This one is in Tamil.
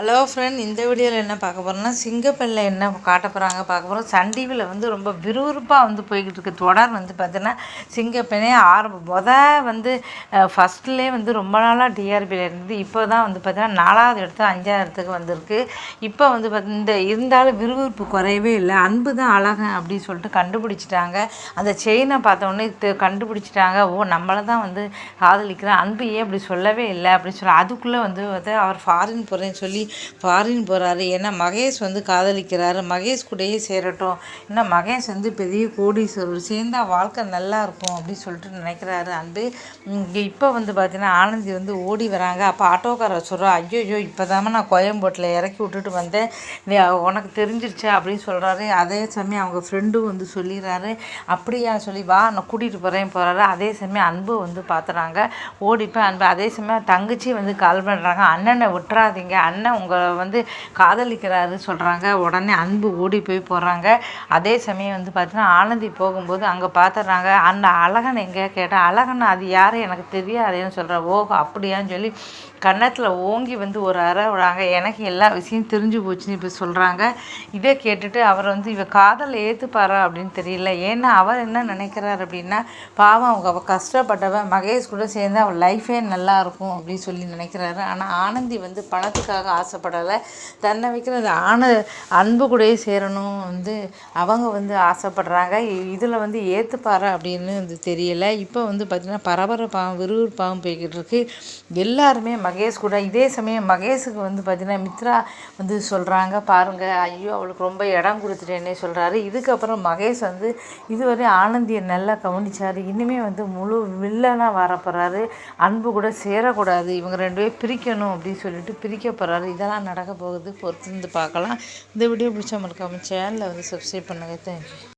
ஹலோ ஃப்ரெண்ட் இந்த வீடியோவில் என்ன பார்க்க போகிறோம்னா சிங்கப்பெல்ல என்ன காட்ட போகிறாங்க பார்க்க போகிறோம் சன் டிவியில் வந்து ரொம்ப விறுவிறுப்பாக வந்து போய்கிட்டு இருக்கு. தொடர் வந்து பார்த்தீங்கன்னா சிங்கப்பெண்ணே ஆரம்பம் முத வந்து ஃபஸ்ட்லேயே வந்து ரொம்ப நாளாக டிஆர்பியில் இருந்து இப்போ தான் வந்து பார்த்தீங்கன்னா நாலாவது இடத்து அஞ்சாவது இடத்துக்கு வந்திருக்கு. இப்போ வந்து பார்த்தி இந்த இருந்தாலும் விறுவிறுப்பு குறையவே இல்லை. அன்பு தான் அழகன் அப்படின்னு சொல்லிட்டு கண்டுபிடிச்சிட்டாங்க. அந்த செயினை பார்த்தோன்னே கண்டுபிடிச்சிட்டாங்க. ஓ நம்மளை தான் வந்து காதலிக்கிறேன். அன்பு ஏன் அப்படி சொல்லவே இல்லை அப்படின்னு சொல்லி அதுக்குள்ளே வந்து வந்து அவர் ஃபாரின் போகிறேன்னு சொல்லி ஃபாரின் போகிறாரு ஏன்னா மகேஷ் வந்து காதலிக்கிறாரு. மகேஷ் கூடயே சேரட்டும். ஏன்னா மகேஷ் வந்து பெரிய கோடீஸ்வரர். சேர்ந்தால் வாழ்க்கை நல்லா இருக்கும் அப்படின்னு சொல்லிட்டு நினைக்கிறாரு. அன்பு இங்கே இப்போ வந்து பார்த்தீங்கன்னா ஆனந்தி வந்து ஓடி வராங்க. அப்போ ஆட்டோக்காரர் சொல்கிறா ஐயோ இப்போ தான் நான் கோயம்பேட்டில் இறக்கி விட்டுட்டு வந்தேன். நீ உனக்கு தெரிஞ்சிருச்சு? அப்படின்னு சொல்கிறாரு அதே சமயம் அவங்க ஃப்ரெண்டும் வந்து சொல்லிடுறாரு. அப்படியா? சொல்லி வா நான் கூட்டிகிட்டு போகிறேன் போகிறாரு அதே சமயம் அன்பு வந்து பார்த்துறாங்க ஓடிப்பேன் அன்பு அதே சமயம் தங்கச்சி வந்து கால் பண்ணுறாங்க அண்ணனை விட்டுறாதீங்க. அண்ணன் உங்களை வந்து காதலிக்கிறாரு சொல்கிறாங்க உடனே அன்பு ஓடி போய் போகிறாங்க அதே சமயம் வந்து பார்த்தீங்கன்னா ஆனந்தி போகும்போது அங்கே பார்த்துட்றாங்க அந்த அழகன் எங்கே? கேட்டால் அழகன் அது யாரும் எனக்கு தெரியாதுன்னு சொல்கிற ஓஹோ அப்படியான்னு சொல்லி கன்னத்தில் ஓங்கி வந்து ஒரு அற விடாங்க. எனக்கு எல்லா விஷயம் தெரிஞ்சு போச்சுன்னு இப்போ சொல்கிறாங்க இதை கேட்டுட்டு அவர் வந்து இவ காதல் ஏற்றுப்பாரா அப்படின்னு தெரியல. ஏன்னா அவர் என்ன நினைக்கிறார் அப்படின்னா பாவம் அவங்க அவள் கஷ்டப்பட்டவன். மகேஷ் கூட சேர்ந்து அவள் லைஃபே நல்லா இருக்கும் அப்படின்னு சொல்லி நினைக்கிறாரு. ஆனால் ஆனந்தி வந்து பணத்துக்காக ஆசை ஆசைப்படலை. தன்னை வைக்கிற அந்த அன்பு கூடயே சேரணும் வந்து அவங்க வந்து ஆசைப்படுறாங்க. இதில் வந்து ஏற்றுப்பாரு அப்படின்னு வந்து தெரியலை. இப்போ வந்து பார்த்திங்கன்னா பரபரப்பாகவும் விறுவிறுப்பாகவும் போய்கிட்டு இருக்கு. எல்லாருமே மகேஷ் கூட இதே சமயம் மகேஷுக்கு வந்து பார்த்திங்கன்னா மித்ரா வந்து சொல்கிறாங்க பாருங்கள் ஐயோ அவளுக்கு ரொம்ப இடம் கொடுத்துட்டேன்னே சொல்கிறாரு இதுக்கப்புறம் மகேஷ் வந்து இதுவரை ஆனந்தியை நல்லா கவனிச்சார். இனிமேல் வந்து முழு வில்லனாக வரப்போகிறாரு அன்பு கூட சேரக்கூடாது. இவங்க ரெண்டு பேரும் பிரிக்கணும் அப்படின்னு சொல்லிட்டு பிரிக்க போகிறாரு இதெல்லாம் நடக்க போகுது. பொறுத்திருந்து பார்க்கலாம். இந்த வீடியோ பிடிச்சா மறக்காமல் சேனலில் வந்து சப்ஸ்கிரைப் பண்ணுங்கள் தேங்க்யூ